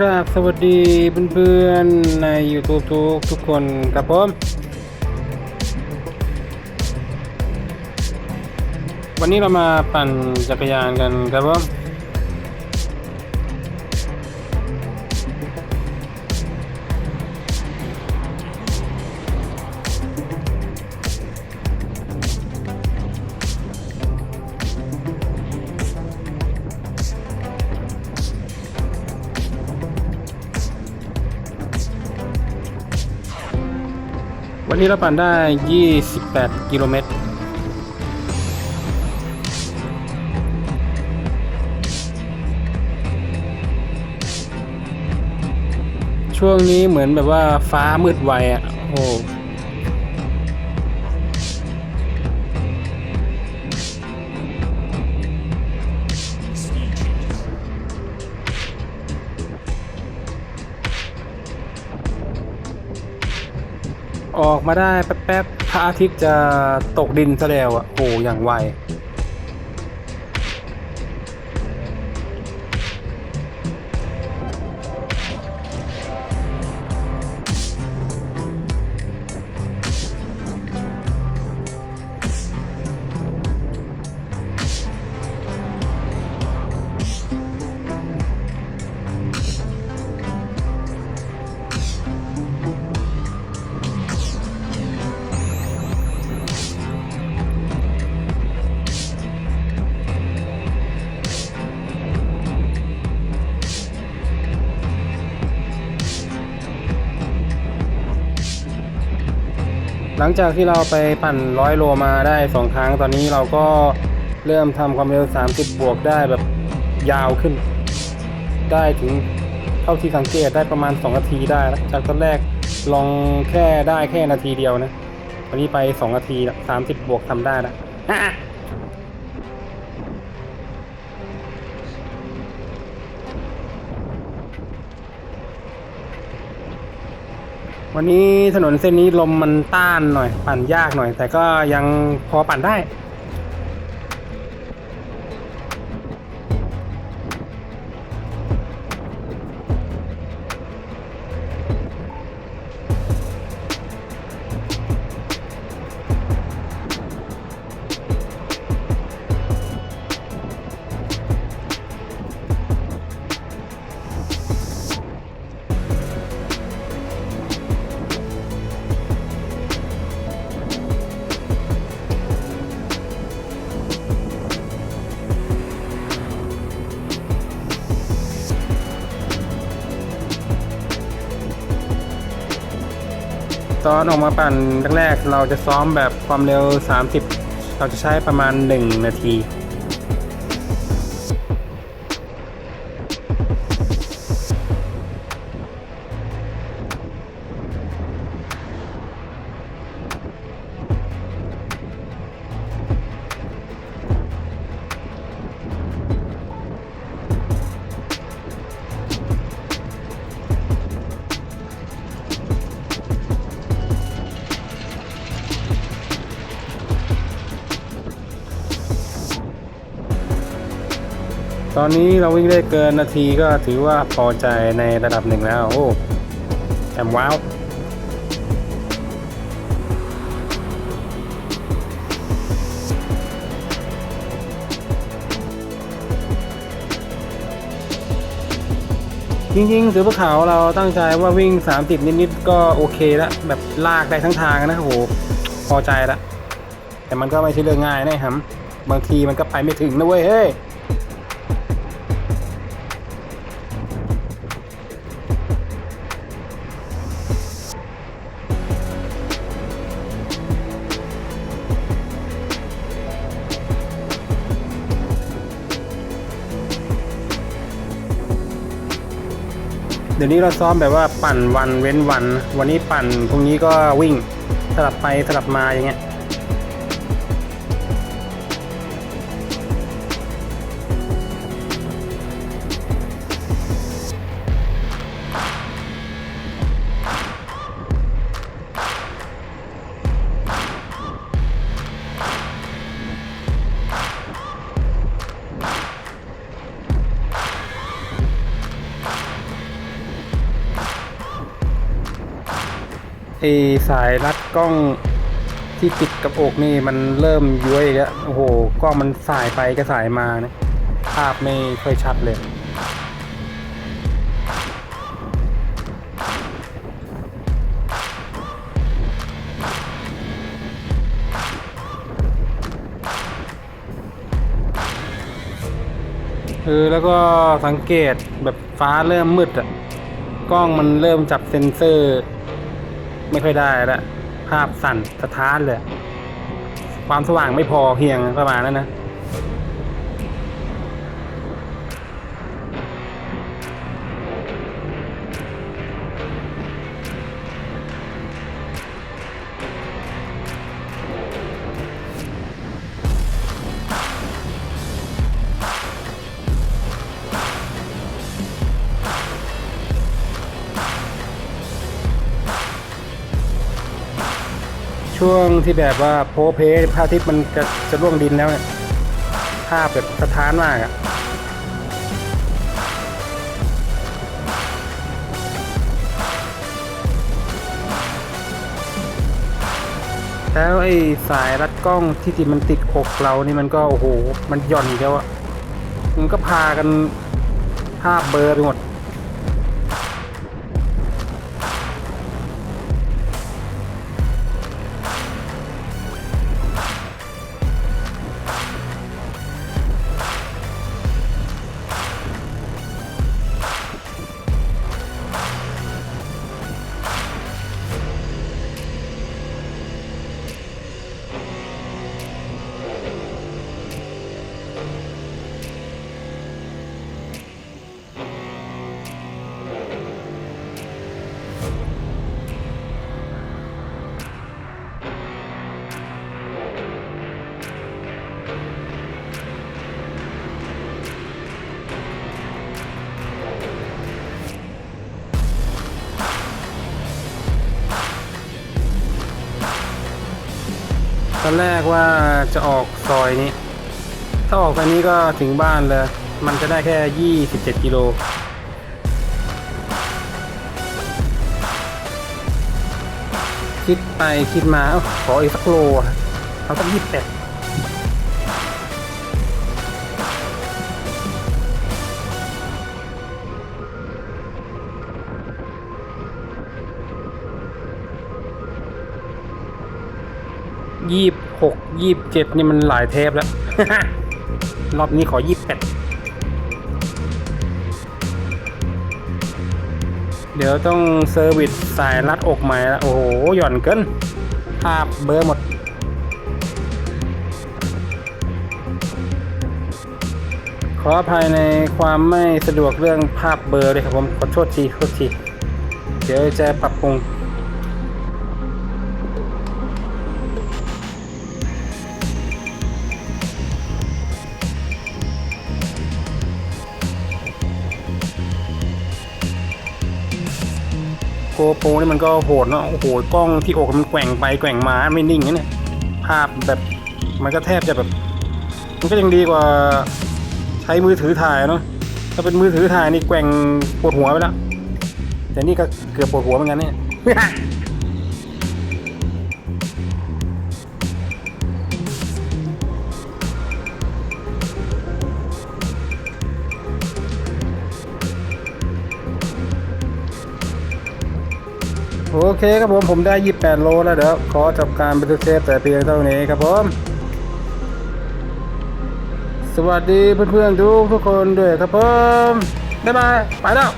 ครับสวัสดีเพื่อนๆใน YouTube ทุกทุกคนครับผม วันนี้เรามาปั่นจักรยานกันครับผม วันนี้เราปั่นได้ 28 กิโลเมตร ช่วงนี้เหมือนแบบว่าฟ้ามืดไวอะ โอ้ ออกมาได้แป๊บๆพระอาทิตย์จะตกดินซะแล้วอะโอ้อย่างไว หลังจากที่เราไปปั่นร้อยโลมาได้สองครั้งตอนนี้เราก็เริ่มทำความเร็ว 30 บวกได้แบบยาวขึ้น ได้ถึงเท่าที่สังเกตได้ประมาณ 2 นาทีได้ จากตอนแรกลองแค่ได้แค่นาทีเดียวนะวันนี้ไป 2 นาที30บวกทำได้แล้ว วันนี้ถนนเส้นนี้ลมมันต้านหน่อย ปั่นยากหน่อย แต่ก็ยังพอปั่นได้ ตอนออกมาปั่นแรกๆเราจะซ้อมแบบความเร็ว 30 เราจะใช้ประมาณ 1 นาที ตอนนี้เราวิ่งได้เกินนาทีก็ถือว่าพอใจในระดับหนึ่งแล้ว โอ้แอมว้าวจริงๆสือภูเขาเราตั้งใจว่าวิ่ง 30 นิดๆก็โอเคแล้วแบบลากได้ทั้งทางนะโหพอใจละแต่มันก็ไม่ใช่เรื่องง่ายนะครับบางทีมันก็ไปไม่ถึงนะเว้ยเฮ้ย ดี๋ยวนี้เราซ้อมแบบว่าปั่นวันเว้นวัน วันนี้ปั่นพรุ่งนี้ก็วิ่งสลับไปสลับมาอย่างเงี้ย ไอสายรัดกล้องที่ติดกับอกนี่มันเริ่มย้วยอีกแล้วโอ้โหกล้องมันสายไปก็สายมานะภาพไม่ค่อยชัดเลย เออ แล้วก็สังเกตแบบฟ้าเริ่มมืดอะกล้องมันเริ่มจับเซ็นเซอร์ ไม่ค่อยได้ละภาพสั่นสะท้านเลย ความสว่างไม่พอเพียงประมาณนั้นนะ ช่วงที่แบบว่าโพเพพระอาทิตย์มันจะจะล่วงดินแล้วเนี่ยภาพแบบสะท้านมากอะแล้วไอ้สายรัดกล้องที่ติดมันติดอกเรานี่มันก็โอ้โห มันหย่อนอีกแล้วอะมันก็พากันภาพเบลอร์ไปหมด อนแรกว่าจะออกซอยนี้ ถ้าออกไปนี้ก็ถึงบ้านเลย มันจะได้แค่ 27 กิโลคิดไปคิดมาขออีกสักโลเอาสักยี่สิบแปด ยี่บหกยี่บเจ็ดนี่มันหลายเทปแล้ว รอบนี้ขอยี่บแปดเดี๋ยวต้องเซอร์วิสสายรัดอกใหม่ละโอ้โห หย่อนเกินภาพเบอร์หมดขออภัยในความไม่สะดวกเรื่องภาพเบอร์เลยครับผม ขอโทษทีขอโทษที เดี๋ยวจะปรับปรุง โปรนี่มันก็โหดเนาะโอ้โหกล้องที่อกมันแกว่งไปแกว่งมาไม่นิ่งนะเนี่ยภาพแบบมันก็แทบจะแบบ มันก็ยังดีกว่าใช้มือถือถ่ายเนาะถ้าเป็นมือถือถ่ายนี่แกว่งปวดหัวไปแล้วแต่นี่ก็เกือบปวดหัวเหมือนกันเนี่ย โอเคครับผมผมได้ 28 โลแล้วเดี๋ยวขอจบการบันทึกเทปแต่เพียงเท่านี้ครับผม สวัสดีเพื่อนๆทุกทุกคนด้วยครับผม บ๊ายบาย ไปแล้ว